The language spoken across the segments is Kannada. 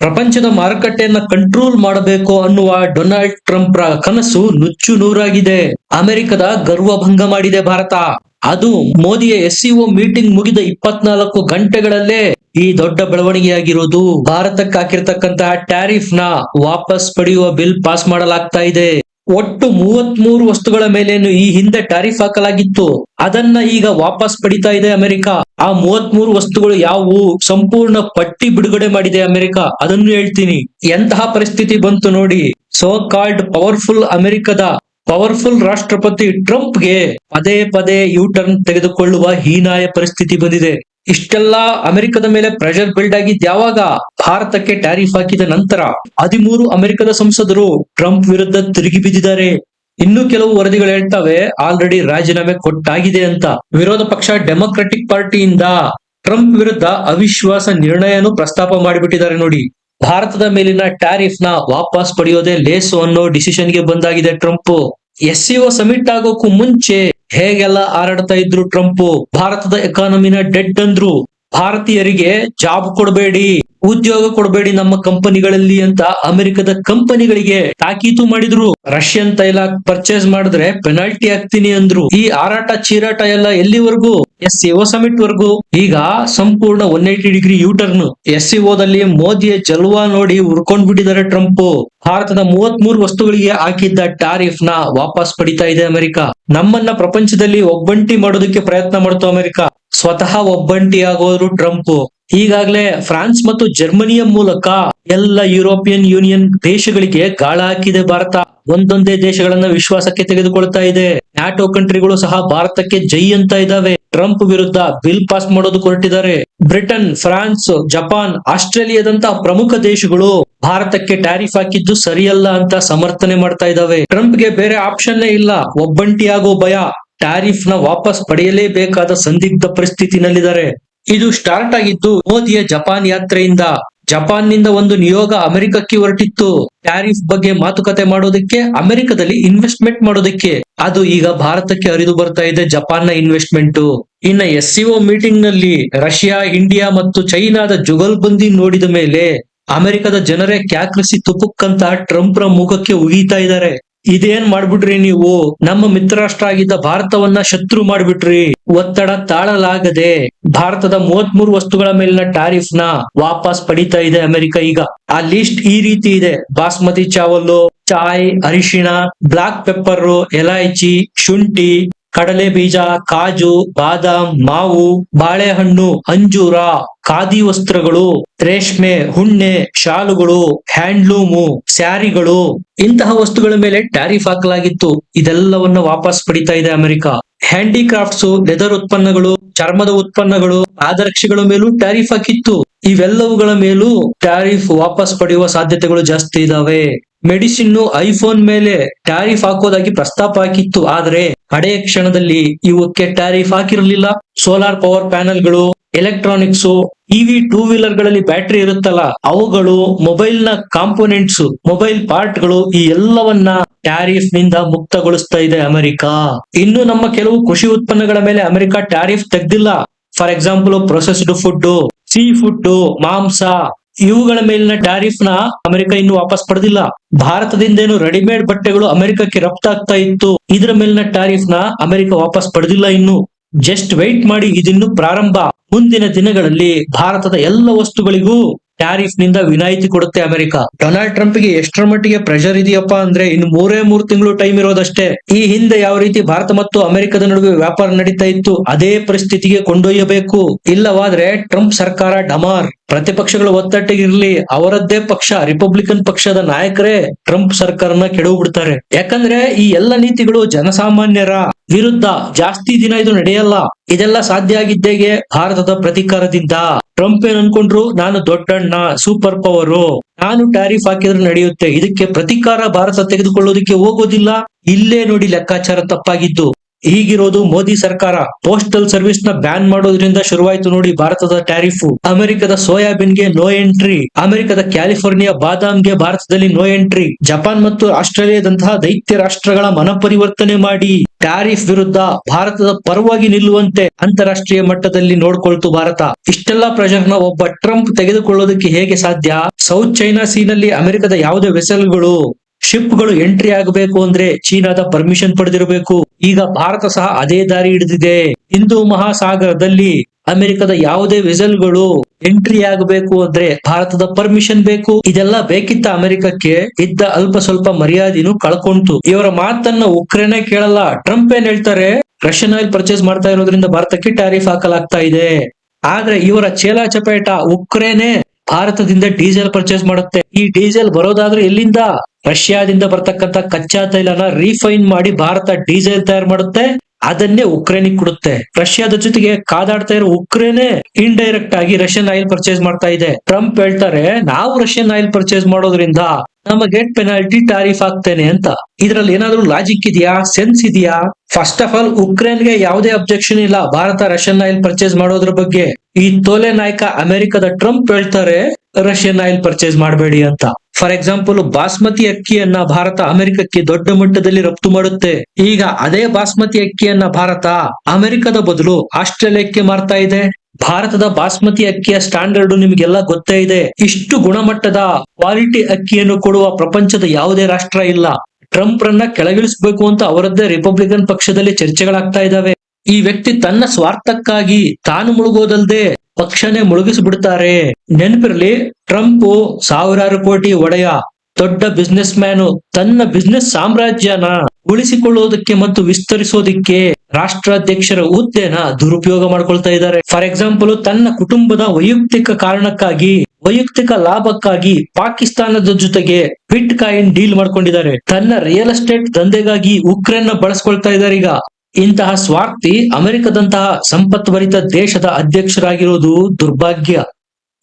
ಪ್ರಪಂಚದ ಮಾರುಕಟ್ಟೆಯನ್ನ ಕಂಟ್ರೋಲ್ ಮಾಡಬೇಕು ಅನ್ನುವ ಡೊನಾಲ್ಡ್ ಟ್ರಂಪ್ ರ ಕನಸು ನುಚ್ಚು ನೂರಾಗಿದೆ. ಅಮೆರಿಕದ ಗರ್ವಭಂಗ ಮಾಡಿದೆ ಭಾರತ. ಅದು ಮೋದಿಯ ಎಸ್ಸಿಒ ಮೀಟಿಂಗ್ ಮುಗಿದ ಇಪ್ಪತ್ನಾಲ್ಕು ಗಂಟೆಗಳಲ್ಲೇ ಈ ದೊಡ್ಡ ಬೆಳವಣಿಗೆಯಾಗಿರುವುದು ಭಾರತಕ್ಕೆ ಹಾಕಿರ್ತಕ್ಕಂತಹ ಟ್ಯಾರಿಫ್ನ ವಾಪಸ್ ಪಡೆಯುವ ಬಿಲ್ ಪಾಸ್ ಮಾಡಲಾಗ್ತಾ ಇದೆ. ಒಟ್ಟು ಮೂವತ್ತ್ ಮೂರು ವಸ್ತುಗಳ ಮೇಲೇನು ಈ ಹಿಂದೆ ಟಾರಿಫ್ ಹಾಕಲಾಗಿತ್ತು. ಅದನ್ನ ಈಗ ವಾಪಸ್ ಪಡಿತಾ ಇದೆ ಅಮೆರಿಕ. ಆ ಮೂವತ್ ಮೂರು ವಸ್ತುಗಳು ಯಾವುವು? ಸಂಪೂರ್ಣ ಪಟ್ಟಿ ಬಿಡುಗಡೆ ಮಾಡಿದೆ ಅಮೆರಿಕ. ಅದನ್ನು ಹೇಳ್ತೀನಿ. ಎಂತಹ ಪರಿಸ್ಥಿತಿ ಬಂತು ನೋಡಿ. ಸೋ ಕಾಲ್ಡ್ ಪವರ್ಫುಲ್ ಅಮೆರಿಕದ ಪವರ್ಫುಲ್ ರಾಷ್ಟ್ರಪತಿ ಟ್ರಂಪ್ಗೆ ಪದೇ ಪದೇ ಯು ಟರ್ನ್ ತೆಗೆದುಕೊಳ್ಳುವ ಹೀನಾಯ ಪರಿಸ್ಥಿತಿ ಬಂದಿದೆ. ಇಷ್ಟೆಲ್ಲ ಅಮೆರಿಕದ ಮೇಲೆ ಪ್ರೆಷರ್ ಬಿಲ್ಡ್ ಆಗಿದ್ ಯಾವಾಗ ಭಾರತಕ್ಕೆ ಟ್ಯಾರಿಫ್ ಹಾಕಿದ ನಂತರ ಹದಿಮೂರು ಅಮೆರಿಕದ ಸಂಸದರು ಟ್ರಂಪ್ ವಿರುದ್ಧ ತಿರುಗಿ ಬಿದ್ದಿದ್ದಾರೆ. ಇನ್ನು ಕೆಲವು ವರದಿಗಳು ಹೇಳ್ತವೆ, ಆಲ್ರೆಡಿ ರಾಜೀನಾಮೆ ಕೊಟ್ಟಾಗಿದೆ ಅಂತ. ವಿರೋಧ ಪಕ್ಷ ಡೆಮೊಕ್ರೆಟಿಕ್ ಪಾರ್ಟಿಯಿಂದ ಟ್ರಂಪ್ ವಿರುದ್ಧ ಅವಿಶ್ವಾಸ ನಿರ್ಣಯನೂ ಪ್ರಸ್ತಾಪ ಮಾಡಿಬಿಟ್ಟಿದ್ದಾರೆ ನೋಡಿ. ಭಾರತದ ಮೇಲಿನ ಟ್ಯಾರಿಫ್ನ ವಾಪಸ್ ಪಡೆಯೋದೇ ಲೇಸು ಅನ್ನೋ ಡಿಸಿಷನ್ಗೆ ಬಂದಾಗಿದೆ Trump. S C O summit ಆಗೋಕ್ಕೂ ಮುಂಚೆ ಹೇಗೆಲ್ಲ ಹಾರಾಡ್ತಾ ಇದ್ರು ಟ್ರಂಪ್? ಭಾರತದ ಎಕಾನಮಿನ ಡೆಡ್ ಅಂದ್ರು. ಭಾರತೀಯರಿಗೆ ಜಾಬ್ ಕೊಡಬೇಡಿ, ಉದ್ಯೋಗ ಕೊಡಬೇಡಿ ನಮ್ಮ ಕಂಪನಿಗಳಲ್ಲಿ ಅಂತ ಅಮೆರಿಕದ ಕಂಪನಿಗಳಿಗೆ ತಾಕೀತು ಮಾಡಿದ್ರು. ರಷ್ಯನ್ ತೈಲ ಪರ್ಚೇಸ್ ಮಾಡಿದ್ರೆ ಪೆನಾಲ್ಟಿ ಹಾಕ್ತೀನಿ ಅಂದ್ರು. ಈ ಆರಾಟ ಚೀರಾಟ ಎಲ್ಲ ಎಲ್ಲಿವರೆಗೂ? ಎಸ್ ಸಿಒ ಸಮಿಟ್ ವರ್ಗು ಈಗ ಸಂಪೂರ್ಣ one eighty degree u turn S ದಲ್ಲಿ ಮೋದಿಯ ಜಲ್ವಾ ನೋಡಿ ಉರ್ಕೊಂಡ್ ಬಿಟ್ಟಿದ್ದಾರೆ ಟ್ರಂಪ್. ಭಾರತದ ಮೂವತ್ತ್ ಮೂರು ವಸ್ತುಗಳಿಗೆ ಹಾಕಿದ್ದ ಟಾರಿಫ್ನ ವಾಪಸ್ ಪಡಿತಾ ಇದೆ ಅಮೆರಿಕ. ನಮ್ಮನ್ನ ಪ್ರಪಂಚದಲ್ಲಿ ಒಬ್ಬಂಟಿ ಮಾಡೋದಕ್ಕೆ ಪ್ರಯತ್ನ ಮಾಡ್ತು ಅಮೆರಿಕ. ಸ್ವತಃ ಒಬ್ಬಂಟಿ ಆಗೋರು ಟ್ರಂಪ್. ಈಗಾಗಲೇ ಫ್ರಾನ್ಸ್ ಮತ್ತು ಜರ್ಮನಿಯ ಮೂಲಕ ಎಲ್ಲ ಯುರೋಪಿಯನ್ ಯೂನಿಯನ್ ದೇಶಗಳಿಗೆ ಗಾಳ ಹಾಕಿದೆ ಭಾರತ. ಒಂದೊಂದೇ ದೇಶಗಳನ್ನ ವಿಶ್ವಾಸಕ್ಕೆ ತೆಗೆದುಕೊಳ್ತಾ ಇದೆ. ನ್ಯಾಟೋ ಕಂಟ್ರಿಗಳು ಸಹ ಭಾರತಕ್ಕೆ ಜೈ ಅಂತ ಇದಾವೆ. ಟ್ರಂಪ್ ವಿರುದ್ಧ ಬಿಲ್ ಪಾಸ್ ಮಾಡೋದು ಹೊರಟಿದ್ದಾರೆ ಬ್ರಿಟನ್, ಫ್ರಾನ್ಸ್, ಜಪಾನ್, ಆಸ್ಟ್ರೇಲಿಯಾದಂತಹ ಪ್ರಮುಖ ದೇಶಗಳು ಭಾರತಕ್ಕೆ ಟ್ಯಾರಿಫ್ ಹಾಕಿದ್ದು ಸರಿಯಲ್ಲ ಅಂತ ಸಮರ್ಥನೆ ಮಾಡ್ತಾ ಇದಾವೆ. ಟ್ರಂಪ್ಗೆ ಬೇರೆ ಆಪ್ಷನ್ ಇಲ್ಲ. ಒಬ್ಬಂಟಿಯಾಗೋ ಭಯ. ಟ್ಯಾರಿಫ್ನ ವಾಪಸ್ ಪಡೆಯಲೇಬೇಕಾದ ಸಂದಿಗ್ಧ ಪರಿಸ್ಥಿತಿನಲ್ಲಿದ್ದಾರೆ. ಇದು ಸ್ಟಾರ್ಟ್ ಆಗಿದ್ದು ಮೋದಿಯ ಜಪಾನ್ ಯಾತ್ರೆಯಿಂದ. ಜಪಾನ್ನಿಂದ ಒಂದು ನಿಯೋಗ ಅಮೆರಿಕಕ್ಕೆ ಹೊರಟಿತ್ತು. ಟ್ಯಾರಿಫ್ ಬಗ್ಗೆ ಮಾತುಕತೆ ಮಾಡೋದಕ್ಕೆ, ಅಮೆರಿಕದಲ್ಲಿ ಇನ್ವೆಸ್ಟ್ಮೆಂಟ್ ಮಾಡೋದಕ್ಕೆ. ಅದು ಈಗ ಭಾರತಕ್ಕೆ ಹರಿದು ಬರ್ತಾ ಇದೆ ಜಪಾನ್ನ ಇನ್ವೆಸ್ಟ್ಮೆಂಟ್. ಇನ್ನ ಎಸ್ ಮೀಟಿಂಗ್ನಲ್ಲಿ ರಷ್ಯಾ, ಇಂಡಿಯಾ ಮತ್ತು ಚೈನಾದ ಜುಗಲ್ಬಂದಿ ನೋಡಿದ ಮೇಲೆ ಅಮೆರಿಕದ ಜನರೇ ಕ್ಯಾಕ್ರಿಸಿ ತುಪುಕ್ಕಂತ ಟ್ರಂಪ್ ರ ಮುಖಕ್ಕೆ ಉಗಿತಾ ಇದ್ದಾರೆ. ಇದೇನ್ ಮಾಡ್ಬಿಟ್ರಿ ನೀವು? ನಮ್ಮ ಮಿತ್ರರಾಷ್ಟ್ರ ಆಗಿದ್ದ ಭಾರತವನ್ನ ಶತ್ರು ಮಾಡ್ಬಿಟ್ರಿ. ಒತ್ತಡ ತಾಳಲಾಗದೆ ಭಾರತದ ಮೂವತ್ತ್ ಮೂರು ವಸ್ತುಗಳ ಮೇಲಿನ ಟಾರಿಫ್ನ ವಾಪಸ್ ಪಡಿತಾ ಇದೆ ಅಮೆರಿಕ ಈಗ. ಆ ಲಿಸ್ಟ್ ಈ ರೀತಿ ಇದೆ. ಬಾಸ್ಮತಿ ಚಾವಲ್ಲು, ಚಾಯ್, ಅರಿಶಿಣ, ಬ್ಲಾಕ್ ಪೆಪ್ಪರ್ ಎಲೈಚಿ ಶುಂಠಿ ಕಡಲೆ ಬೀಜ, ಕಾಜು, ಬಾದಾಮ್, ಮಾವು, ಬಾಳೆಹಣ್ಣು, ಅಂಜೂರ, ಖಾದಿ ವಸ್ತ್ರಗಳು, ರೇಷ್ಮೆ, ಹುಣ್ಣೆ, ಶಾಲುಗಳು, ಹ್ಯಾಂಡ್ಲೂಮು, ಸ್ಯಾರಿಗಳು ಇಂತಹ ವಸ್ತುಗಳ ಮೇಲೆ ಟ್ಯಾರಿಫ್ ಹಾಕಲಾಗಿತ್ತು. ಇದೆಲ್ಲವನ್ನ ವಾಪಸ್ ಪಡಿತಾ ಇದೆ ಅಮೆರಿಕ. ಹ್ಯಾಂಡಿಕ್ರಾಫ್ಟ್ಸ್, ಲೆದರ್ ಉತ್ಪನ್ನಗಳು, ಚರ್ಮದ ಉತ್ಪನ್ನಗಳು ಪಾದರಕ್ಷೆಗಳ ಮೇಲೂ ಟ್ಯಾರಿಫ್ ಹಾಕಿತ್ತು. ಇವೆಲ್ಲವುಗಳ ಮೇಲೂ ಟ್ಯಾರಿಫ್ ವಾಪಸ್ ಪಡೆಯುವ ಸಾಧ್ಯತೆಗಳು ಜಾಸ್ತಿ ಇದಾವೆ. ಮೆಡಿಸಿನ್ ಐಫೋನ್ ಮೇಲೆ ಟ್ಯಾರಿಫ್ ಹಾಕೋದಾಗಿ ಪ್ರಸ್ತಾಪ ಹಾಕಿತ್ತು. ಆದ್ರೆ ಹಡೆಯ ಕ್ಷಣದಲ್ಲಿ ಇವಕ್ಕೆ ಟ್ಯಾರಿಫ್ ಹಾಕಿರಲಿಲ್ಲ. ಸೋಲಾರ್ ಪವರ್ ಪ್ಯಾನೆಲ್ಗಳು, ಎಲೆಕ್ಟ್ರಾನಿಕ್ಸ್ ಇವಿ ಟೂ ವೀಲರ್ಗಳಲ್ಲಿ ಬ್ಯಾಟರಿ ಇರುತ್ತಲ್ಲ, ಅವುಗಳು ಮೊಬೈಲ್ನ ಕಾಂಪೋನೆಂಟ್ಸ್, ಮೊಬೈಲ್ ಪಾರ್ಟ್ಗಳು ಈ ಎಲ್ಲವನ್ನ ಟ್ಯಾರಿಫ್ನಿಂದ ಮುಕ್ತಗೊಳಿಸ್ತಾ ಇದೆ ಅಮೆರಿಕ. ಇನ್ನು ನಮ್ಮ ಕೆಲವು ಕೃಷಿ ಉತ್ಪನ್ನಗಳ ಮೇಲೆ America tariff ತೆಗ್ದಿಲ್ಲ. For example, processed food seafood ಮಾಂಸ ಇವುಗಳ ಮೇಲಿನ ಟ್ಯಾರಿಫ್ನ ಅಮೆರಿಕ ಇನ್ನು ವಾಪಸ್ ಪಡೆದಿಲ್ಲ. ಭಾರತದಿಂದೇನು ರೆಡಿಮೇಡ್ ಬಟ್ಟೆಗಳು ಅಮೆರಿಕಕ್ಕೆ ರಫ್ತಾಗ್ತಾ ಇತ್ತು, ಇದರ ಮೇಲಿನ ಟ್ಯಾರಿಫ್ನ ಅಮೆರಿಕ ವಾಪಸ್ ಪಡೆದಿಲ್ಲ ಇನ್ನು. ಜಸ್ಟ್ ವೆಯ್ಟ್ ಮಾಡಿ ಇದಿನ್ನು ಪ್ರಾರಂಭ. ಮುಂದಿನ ದಿನಗಳಲ್ಲಿ ಭಾರತದ ಎಲ್ಲ ವಸ್ತುಗಳಿಗೂ ಟ್ಯಾರಿಫ್ನಿಂದ ವಿನಾಯಿತಿ ಕೊಡುತ್ತೆ ಅಮೆರಿಕ. ಡೊನಾಲ್ಡ್ ಟ್ರಂಪ್ಗೆ ಎಷ್ಟರ ಮಟ್ಟಿಗೆ ಪ್ರೆಷರ್ ಇದೆಯಪ್ಪ ಅಂದ್ರೆ ಇನ್ನು ಮೂರೇ ಮೂರು ತಿಂಗಳು ಟೈಮ್ ಇರೋದಷ್ಟೇ. ಈ ಹಿಂದೆ ಯಾವ ರೀತಿ ಭಾರತ ಮತ್ತು ಅಮೆರಿಕದ ನಡುವೆ ವ್ಯಾಪಾರ ನಡೀತಾ ಇತ್ತು, ಅದೇ ಪರಿಸ್ಥಿತಿಗೆ ಕೊಂಡೊಯ್ಯಬೇಕು. ಇಲ್ಲವಾದ್ರೆ ಟ್ರಂಪ್ ಸರ್ಕಾರ ಡಮಾರ್. ಪ್ರತಿಪಕ್ಷಗಳು ಒತ್ತಟ್ಟಿಗಿರ್ಲಿ ಅವರದ್ದೇ ಪಕ್ಷ ರಿಪಬ್ಲಿಕನ್ ಪಕ್ಷದ ನಾಯಕರೇ ಟ್ರಂಪ್ ಸರ್ಕಾರನ ಕೆಡವು ಬಿಡ್ತಾರೆ. ಯಾಕಂದ್ರೆ ಈ ಎಲ್ಲ ನೀತಿಗಳು ಜನಸಾಮಾನ್ಯರ ವಿರುದ್ಧ ಜಾಸ್ತಿ ದಿನ ಇದು ನಡೆಯಲ್ಲ. ಇದೆಲ್ಲ ಸಾಧ್ಯ ಆಗಿದ್ದೇಗೆ ಭಾರತದ ಪ್ರತೀಕಾರದಿಂದ. ಟ್ರಂಪ್ ಏನ್ ಅನ್ಕೊಂಡ್ರು? ನಾನು ದೊಡ್ಡಣ್ಣ ಸೂಪರ್ ಪವರು ನಾನು ಟ್ಯಾರಿಫ್ ಹಾಕಿದ್ರೆ ನಡೆಯುತ್ತೆ. ಇದಕ್ಕೆ ಪ್ರತೀಕಾರ ಭಾರತ ತೆಗೆದುಕೊಳ್ಳೋದಕ್ಕೆ ಹೋಗೋದಿಲ್ಲ. ಇಲ್ಲೇ ನೋಡಿ ಲೆಕ್ಕಾಚಾರ ತಪ್ಪಾಗಿದ್ದು. ಹೀಗಿರೋದು ಮೋದಿ ಸರ್ಕಾರ ಪೋಸ್ಟಲ್ ಸರ್ವಿಸ್ನ ಬ್ಯಾನ್ ಮಾಡೋದ್ರಿಂದ ಶುರುವಾಯಿತು ನೋಡಿ ಭಾರತದ ಟ್ಯಾರಿಫ್ ಅಮೆರಿಕದ ಸೋಯಾಬೀನ್ಗೆ ನೋ ಎಂಟ್ರಿ ಅಮೆರಿಕದ ಕ್ಯಾಲಿಫೋರ್ನಿಯಾ ಬಾದಾಮ್ಗೆ ಭಾರತದಲ್ಲಿ ನೋ ಎಂಟ್ರಿ ಜಪಾನ್ ಮತ್ತು ಆಸ್ಟ್ರೇಲಿಯಾದಂತಹ ದೈತ್ಯ ರಾಷ್ಟ್ರಗಳ ಮನಪರಿವರ್ತನೆ ಮಾಡಿ. ಟ್ಯಾರಿಫ್ ವಿರುದ್ಧ ಭಾರತದ ಪರವಾಗಿ ನಿಲ್ಲುವಂತೆ ಅಂತಾರಾಷ್ಟ್ರೀಯ ಮಟ್ಟದಲ್ಲಿ ನೋಡ್ಕೊಳ್ತು ಭಾರತ. ಇಷ್ಟೆಲ್ಲ ಪ್ರೆಷರ್ ಒಬ್ಬ ಟ್ರಂಪ್ ತೆಗೆದುಕೊಳ್ಳೋದಕ್ಕೆ ಹೇಗೆ ಸಾಧ್ಯ? ಸೌತ್ ಚೈನಾ ಸೀನಲ್ಲಿ ಅಮೆರಿಕದ ಯಾವುದೇ ವೆಸಲ್ಗಳು ಶಿಪ್ಗಳು ಎಂಟ್ರಿ ಆಗಬೇಕು ಅಂದ್ರೆ ಚೀನಾದ ಪರ್ಮಿಷನ್ ಪಡೆದಿರಬೇಕು. ಈಗ ಭಾರತ ಸಹ ಅದೇ ದಾರಿ ಹಿಡಿದಿದೆ. ಹಿಂದೂ ಮಹಾಸಾಗರದಲ್ಲಿ ಅಮೆರಿಕದ ಯಾವುದೇ ವೆಸಲ್ಗಳು ಎಂಟ್ರಿ ಆಗಬೇಕು ಅಂದ್ರೆ ಭಾರತದ ಪರ್ಮಿಷನ್ ಬೇಕು. ಇದೆಲ್ಲ ಬೇಕಿತ್ತ ಅಮೆರಿಕಕ್ಕೆ? ಇದ್ದ ಅಲ್ಪ ಸ್ವಲ್ಪ ಮರ್ಯಾದೆನೂ ಕಳ್ಕೊಂತು. ಇವರ ಮಾತನ್ನ ಉಕ್ರೇನೆ ಕೇಳಲ್ಲ. ಟ್ರಂಪ್ ಏನ್ ಹೇಳ್ತಾರೆ? ರಷ್ಯನ್ ಆಯಿಲ್ ಪರ್ಚೇಸ್ ಮಾಡ್ತಾ ಇರೋದ್ರಿಂದ ಭಾರತಕ್ಕೆ ಟ್ಯಾರಿಫ್ ಹಾಕಲಾಗ್ತಾ ಇದೆ. ಆದ್ರೆ ಇವರ ಚೇಲಾ ಚಪೇಟ ಉಕ್ರೇನೆ ಭಾರತದಿಂದ ಡೀಸೆಲ್ ಪರ್ಚೇಸ್ ಮಾಡುತ್ತೆ. ಈ ಡೀಸೆಲ್ ಬರೋದಾದ್ರೆ ಎಲ್ಲಿಂದ? ರಷ್ಯಾದಿಂದ ಬರ್ತಕ್ಕಂತ ಕಚ್ಚಾ ತೈಲನ ರೀಫೈನ್ ಮಾಡಿ ಭಾರತ ಡೀಸೆಲ್ ತಯಾರು ಮಾಡುತ್ತೆ. ಅದನ್ನೇ ಉಕ್ರೇನಿಗೆ ಕೊಡುತ್ತೆ. ರಷ್ಯಾದ ಜೊತೆಗೆ ಕಾದಾಡ್ತಾ ಇರೋ ಉಕ್ರೇನೆ ಇಂಡೈರೆಕ್ಟ್ ಆಗಿ ರಷ್ಯನ್ ಆಯಿಲ್ ಪರ್ಚೇಸ್ ಮಾಡ್ತಾ ಇದೆ. ಟ್ರಂಪ್ ಹೇಳ್ತಾರೆ, ನಾವು ರಷ್ಯನ್ ಆಯಿಲ್ ಪರ್ಚೇಸ್ ಮಾಡೋದ್ರಿಂದ ನಮಗೆ ಪೆನಾಲ್ಟಿ ಟಾರಿಫ್ ಆಗ್ತೇನೆ ಅಂತ. ಇದ್ರಲ್ಲಿ ಏನಾದ್ರೂ ಲಾಜಿಕ್ ಇದೆಯಾ? ಸೆನ್ಸ್ ಇದೆಯಾ? ಫಸ್ಟ್ ಆಫ್ ಆಲ್ ಉಕ್ರೇನ್ಗೆ ಯಾವುದೇ ಅಬ್ಜೆಕ್ಷನ್ ಇಲ್ಲ. ಭಾರತ ರಷ್ಯನ್ ಆಯಿಲ್ ಪರ್ಚೇಸ್ ಮಾಡೋದ್ರ ಬಗ್ಗೆ. ಈ ತೋಲೆ ನಾಯಕ ಅಮೆರಿಕದ ಟ್ರಂಪ್ ಹೇಳ್ತಾರೆ ರಷ್ಯನ್ ಆಯಿಲ್ ಪರ್ಚೇಸ್ ಮಾಡಬೇಡಿ ಅಂತ. ಫಾರ್ ಎಕ್ಸಾಂಪಲ್ ಬಾಸ್ಮತಿ ಅಕ್ಕಿಯನ್ನ ಭಾರತ ಅಮೆರಿಕಕ್ಕೆ ದೊಡ್ಡ ಮಟ್ಟದಲ್ಲಿ ರಫ್ತು ಮಾಡುತ್ತೆ. ಈಗ ಅದೇ ಬಾಸ್ಮತಿ ಅಕ್ಕಿಯನ್ನ ಭಾರತ ಅಮೆರಿಕದ ಬದಲು ಆಸ್ಟ್ರೇಲಿಯಾಕ್ಕೆ ಮಾರ್ತಾ ಇದೆ. ಭಾರತದ ಬಾಸ್ಮತಿ ಅಕ್ಕಿಯ ಸ್ಟ್ಯಾಂಡರ್ಡ್ ನಿಮಗೆಲ್ಲ ಗೊತ್ತೇ ಇದೆ. ಇಷ್ಟು ಗುಣಮಟ್ಟದ ಕ್ವಾಲಿಟಿ ಅಕ್ಕಿಯನ್ನು ಕೊಡುವ ಪ್ರಪಂಚದ ಯಾವುದೇ ರಾಷ್ಟ್ರ ಇಲ್ಲ. ಟ್ರಂಪ್ ರನ್ನ ಕೆಳಗಿಳಿಸಬೇಕು ಅಂತ ಅವರದ್ದೇ ರಿಪಬ್ಲಿಕನ್ ಪಕ್ಷದಲ್ಲಿ ಚರ್ಚೆಗಳಾಗ್ತಾ ಇದಾವೆ ಈ ವ್ಯಕ್ತಿ ತನ್ನ ಸ್ವಾರ್ಥಕ್ಕಾಗಿ ತಾನು ಮುಳುಗೋದಲ್ದೆ ಪಕ್ಷನೇ ಮುಳುಗಿಸ್ಬಿಡ್ತಾರೆ. ನೆನಪಿರ್ಲಿ, ಟ್ರಂಪ್ ಸಾವಿರಾರು ಕೋಟಿ ಒಡೆಯ ದೊಡ್ಡ ಬಿಸ್ನೆಸ್ ಮ್ಯಾನು ತನ್ನ ಬಿಸ್ನೆಸ್ ಸಾಮ್ರಾಜ್ಯನ ಉಳಿಸಿಕೊಳ್ಳುವುದಕ್ಕೆ ಮತ್ತು ವಿಸ್ತರಿಸೋದಿಕ್ಕೆ ರಾಷ್ಟ್ರಾಧ್ಯಕ್ಷರ ಹುದ್ದೆನ ದುರುಪಯೋಗ ಮಾಡ್ಕೊಳ್ತಾ ಇದ್ದಾರೆ. ಫಾರ್ ಎಕ್ಸಾಂಪಲ್, ತನ್ನ ಕುಟುಂಬದ ವೈಯಕ್ತಿಕ ಕಾರಣಕ್ಕಾಗಿ, ವೈಯಕ್ತಿಕ ಲಾಭಕ್ಕಾಗಿ ಪಾಕಿಸ್ತಾನದ ಜೊತೆಗೆ ಬಿಟ್ ಕಾಯಿನ್ ಡೀಲ್ ಮಾಡ್ಕೊಂಡಿದ್ದಾರೆ. ತನ್ನ ರಿಯಲ್ ಎಸ್ಟೇಟ್ ದಂಧೆಗಾಗಿ ಉಕ್ರೇನ್ನ ಬಳಸ್ಕೊಳ್ತಾ ಇದ್ದಾರೆ ಈಗ. ಇಂತಹ ಸ್ವಾರ್ಥಿ ಅಮೆರಿಕದಂತಹ ಸಂಪತ್ಭರಿತ ದೇಶದ ಅಧ್ಯಕ್ಷರಾಗಿರೋದು ದುರ್ಭಾಗ್ಯ.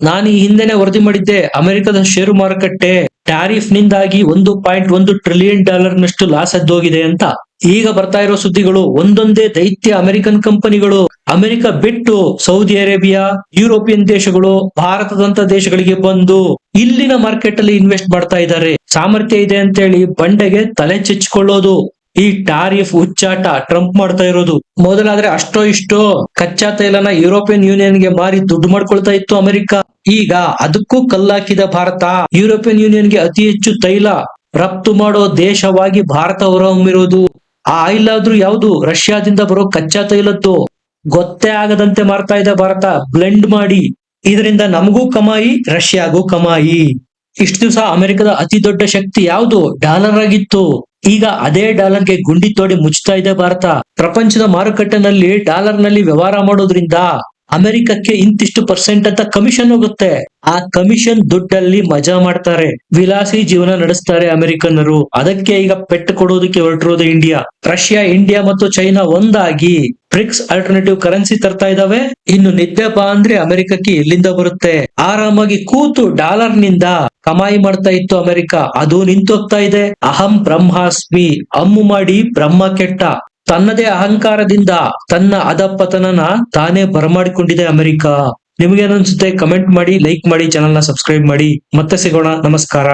ನಾನು ಈ ಹಿಂದೆನೆ ವರದಿ ಮಾಡಿದ್ದೆ, ಅಮೆರಿಕದ ಷೇರು ಮಾರುಕಟ್ಟೆ ಟ್ಯಾರಿಫ್ ನಿಂದಾಗಿ ಒಂದು ಪಾಯಿಂಟ್ ಒಂದು ಟ್ರಿಲಿಯನ್ ಡಾಲರ್ ನಷ್ಟು ಲಾಸ್ ಎದ್ದೋಗಿದೆ ಅಂತ. ಈಗ ಬರ್ತಾ ಇರೋ ಸುದ್ದಿಗಳು ಒಂದೊಂದೇ ದೈತ್ಯ ಅಮೆರಿಕನ್ ಕಂಪನಿಗಳು, ಅಮೆರಿಕ ಬಿಟ್ಟು ಸೌದಿ ಅರೇಬಿಯಾ, ಯುರೋಪಿಯನ್ ದೇಶಗಳು, ಭಾರತದಂತ ದೇಶಗಳಿಗೆ ಬಂದು ಇಲ್ಲಿನ ಮಾರ್ಕೆಟ್ ಅಲ್ಲಿ ಇನ್ವೆಸ್ಟ್ ಮಾಡ್ತಾ ಇದ್ದಾರೆ. ಸಾಮರ್ಥ್ಯ ಇದೆ ಅಂತೇಳಿ ಬಂಡೆಗೆ ತಲೆ ಚೆಚ್ಕೊಳ್ಳೋದು ಈ ಟಾರಿಫ್ ಹುಚ್ಚಾಟ ಟ್ರಂಪ್ ಮಾಡ್ತಾ ಇರೋದು. ಮೊದಲಾದ್ರೆ ಅಷ್ಟೋ ಇಷ್ಟೋ ಕಚ್ಚಾ ತೈಲನ ಯುರೋಪಿಯನ್ ಯೂನಿಯನ್ಗೆ ಮಾರಿ ದುಡ್ಡು ಮಾಡ್ಕೊಳ್ತಾ ಇತ್ತು ಅಮೆರಿಕ. ಈಗ ಅದಕ್ಕೂ ಕಲ್ಲಾಕಿದ ಭಾರತ ಯುರೋಪಿಯನ್ ಯೂನಿಯನ್ಗೆ ಅತಿ ಹೆಚ್ಚು ತೈಲ ರಫ್ತು ಮಾಡೋ ದೇಶವಾಗಿ ಭಾರತ ಹೊರಹೊಮ್ಮಿರೋದು. ಆ ಆಯಿಲ್ ಆದ್ರೂ ಯಾವುದು? ರಷ್ಯಾದಿಂದ ಬರೋ ಕಚ್ಚಾ ತೈಲದ್ದು. ಗೊತ್ತೇ ಆಗದಂತೆ ಮಾರ್ತಾ ಇದೆ ಭಾರತ. ಬ್ಲೆಂಡ್ ಮಾಡಿ. ಇದರಿಂದ ನಮಗೂ ಕಮಾಯಿ, ರಷ್ಯಾಗೂ ಕಮಾಯಿ. ಇಷ್ಟು ದಿವಸ ಅಮೆರಿಕದ ಅತಿ ದೊಡ್ಡ ಶಕ್ತಿ ಯಾವುದು? ಡಾಲರ್ ಆಗಿತ್ತು ಈಗ ಅದೇ ಡಾಲರ್ಗೆ ಗುಂಡಿ ತೋಡಿ ಮುಚ್ತಾ ಇದೆ ಭಾರತ. ಪ್ರಪಂಚದ ಮಾರುಕಟ್ಟೆನಲ್ಲಿ ಡಾಲರ್ನಲ್ಲಿ ವ್ಯವಹಾರ ಮಾಡೋದ್ರಿಂದ ಅಮೆರಿಕಕ್ಕೆ ಇಂತಿಷ್ಟು ಪರ್ಸೆಂಟ್ ಅಂತ ಕಮಿಷನ್ ಹೋಗುತ್ತೆ. ಆ ಕಮಿಷನ್ ದುಡ್ಡಲ್ಲಿ ಮಜಾ ಮಾಡ್ತಾರೆ. ವಿಲಾಸಿ ಜೀವನ ನಡೆಸ್ತಾರೆ ಅಮೆರಿಕನ್ನರು. ಅದಕ್ಕೆ ಈಗ ಪೆಟ್ಟು ಕೊಡೋದಕ್ಕೆ ಹೊರಟಿರೋದು ಇಂಡಿಯಾ ರಷ್ಯಾ ಇಂಡಿಯಾ ಮತ್ತು ಚೈನಾ ಒಂದಾಗಿ ಬ್ರಿಕ್ಸ್ ಆಲ್ಟರ್ನೇಟಿವ್ ಕರೆನ್ಸಿ ತರ್ತಾ ಇದಾವೆ. ಇನ್ನು ನಿದ್ದೆ ಅಂದ್ರೆ ಅಮೆರಿಕಕ್ಕೆ ಎಲ್ಲಿಂದ ಬರುತ್ತೆ. ಆರಾಮಾಗಿ ಕೂತು ಡಾಲರ್ನಿಂದ ಕಮಾಯಿ ಮಾಡ್ತಾ ಇತ್ತು ಅಮೆರಿಕ. ಅದು ನಿಂತೋಗ್ತಾ ಇದೆ. ಅಹಂ ಬ್ರಹ್ಮಾಸ್ಮಿ. ಅಮ್ಮು ಮಾಡಿ ಬ್ರಹ್ಮ ಕೆಟ್ಟ. ತನ್ನದೇ ಅಹಂಕಾರದಿಂದ ತನ್ನ ಅಧಪತನನ ತಾನೇ ಬರಮಾಡಿಕೊಂಡಿದೆ ಅಮೆರಿಕ. ನಿಮ್ಗೇನನ್ಸುತ್ತೆ ಕಮೆಂಟ್ ಮಾಡಿ ಲೈಕ್ ಮಾಡಿ ಚಾನೆಲ್ನ ಸಬ್ಸ್ಕ್ರೈಬ್ ಮಾಡಿ. ಮತ್ತೆ ಸಿಗೋಣ. ನಮಸ್ಕಾರ.